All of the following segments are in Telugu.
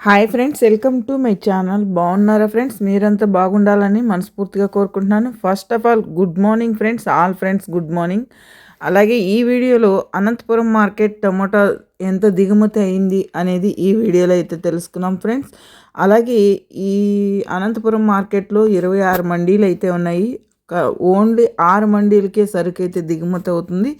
Hi friends welcome to my channel. బాగున్నారా ఫ్రెండ్స్? మీరంతా బాగుండాలని మనస్ఫూర్తిగా కోరుకుంటున్నాను. First of all good morning friends all friends good morning అలాగే ఈ వీడియోలో అనంతపురం మార్కెట్ టమోటా ఎంత దిగుమతి అయింది అనేది ఈ వీడియోలో అయితే తెలుసుకున్నాం ఫ్రెండ్స్. అలాగే ఈ అనంతపురం మార్కెట్లో ఇరవై ఆరు మండీలు అయితే ఉన్నాయి. ఓన్లీ ఆరు మండీలకే సరుకు అయితే దిగుమతి అవుతుంది.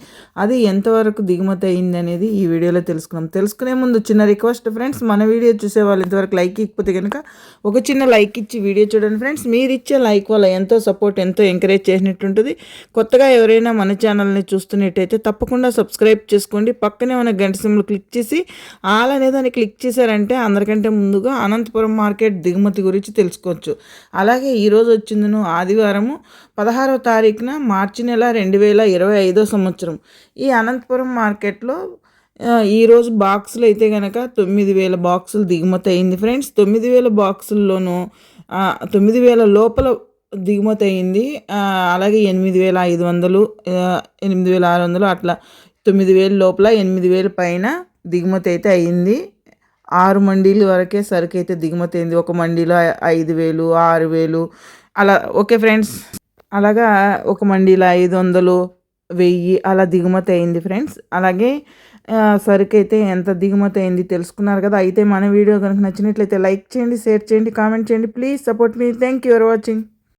అది ఎంతవరకు దిగుమతి అయింది అనేది ఈ వీడియోలో తెలుసుకున్నాం తెలుసుకునే ముందు చిన్న రిక్వెస్ట్ ఫ్రెండ్స్ మన వీడియో చూసే వాళ్ళు ఇంతవరకు లైక్ ఇకపోతే కనుక ఒక చిన్న లైక్ ఇచ్చి వీడియో చూడండి ఫ్రెండ్స్. మీరు ఇచ్చే లైక్ వల్ల ఎంతో సపోర్ట్ ఎంతో ఎంకరేజ్ చేసినట్టుంటుంది. కొత్తగా ఎవరైనా మన ఛానల్ని చూస్తున్నట్టయితే తప్పకుండా సబ్స్క్రైబ్ చేసుకోండి. పక్కనే ఉన్న గంట సిమ్లు క్లిక్ చేసి ఆల్ అనే దాన్ని క్లిక్ చేశారంటే అందరికంటే ముందుగా అనంతపురం మార్కెట్ దిగుమతి గురించి తెలుసుకోవచ్చు. అలాగే ఈరోజు వచ్చిందను ఆదివారము పదహారవ తారీఖున మార్చి నెల రెండు వేల ఇరవై ఐదో సంవత్సరం. ఈ అనంతపురం మార్కెట్లో ఈరోజు బాక్సులు అయితే కనుక తొమ్మిది వేల బాక్సులు దిగుమతి అయింది. ఫ్రెండ్స్ తొమ్మిది వేల బాక్సుల్లోనూ తొమ్మిది వేల లోపల దిగుమతి అయింది. అలాగే ఎనిమిది వేల ఐదు వందలు ఎనిమిది వేల ఆరు వందలు అట్లా తొమ్మిది వేల లోపల ఎనిమిది వేల పైన దిగుమతి అయితే అయింది. ఆరు మండీలు వరకే సరుకు అయితే దిగుమతి అయింది. ఒక మండీలో ఐదు వేలు ఆరు వేలు అలా. ఓకే ఫ్రెండ్స్ అలాగా ఒక మండీలో ఐదు వందలు వెయ్యి అలా దిగుమతి అయింది ఫ్రెండ్స్. అలాగే సరుకు అయితే ఎంత దిగుమతి అయింది తెలుసుకున్నారు కదా. అయితే మన వీడియో కనుక నచ్చినట్లయితే లైక్ చేయండి షేర్ చేయండి కామెంట్ చేయండి. Please support me. Thank you for watching.